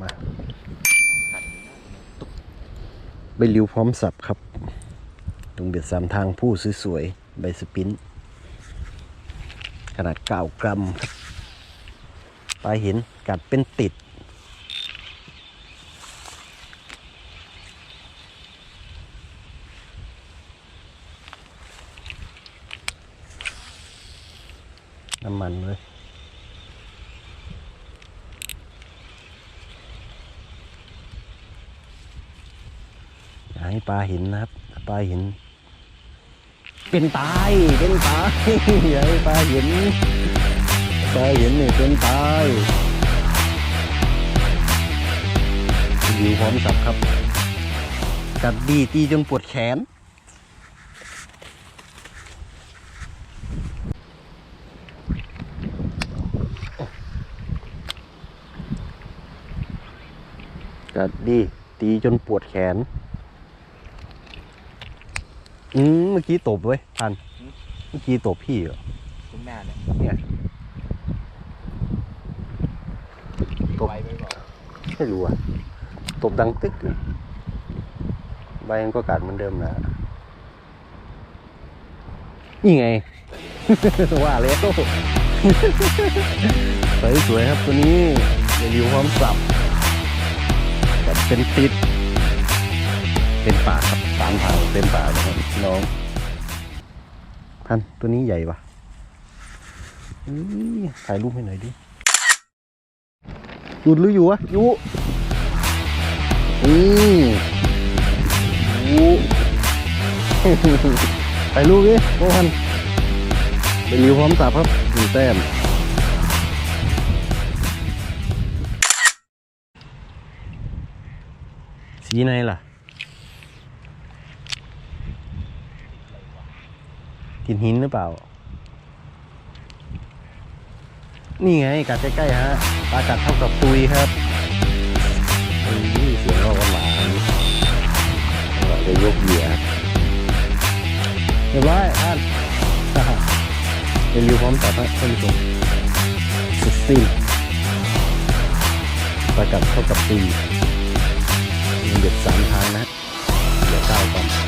มาใบริ้วพร้อมสับครับตรงเบ็ดสามทางผู้สวยๆใบสปิน ขนาด9กรัมครับปลาเห็นกัดเป็นติดน้ำมันเลย อย่า ให้ปลาเห็นนะครับ ปลาเห็นเป็นตายเป็นตายอย่าให้ปลาเห็นปลาเห็นนี่เป็นตายอยู่พร้อมสับครับกัดดีตีจนปวดแขนกัดดีตีจนปวดแขน อืมเมื่อกี้ตบเว้ยทันเมื่อกี้ตบพี่เหรอคุณแม่เนี่ยเนี่ยตบไวไปบอกไม่รู้อะตบดังตึกเลยใบมันก็กัดเหมือนเดิมนะนี่ไง ว่าแล้วสวยสวยๆครับตัวนี้เรียวพร้อมสับกัดเป็นติด เป็นปากครับสามทางเต็มปากเลยครับพี่น้องท่านตัวนี้ใหญ่ปะอื้อถ่ายรูปให้หน่อยดิหยุดหรืออยู่วะอยู่นี่อยู่ถ่ายรูปดิโอ้พันเป็นริวพร้อมสับครับหนึ่งแต้มสีไหนล่ะ กินหินหรือเปล่า นี่ไงกัดใกล้ๆฮะปลากัดเท่ากับตุยครับเฮ้ยเสียงเราหวานๆเราจะยกเหยื่อครับเรียบร้อยท่านเป็นริวพร้อมตัดนะท่านผู้ชมสุดสิ้นปลากัดเท่ากับตุยมีเด็ดสามทางนะเหลือเก้ากรัม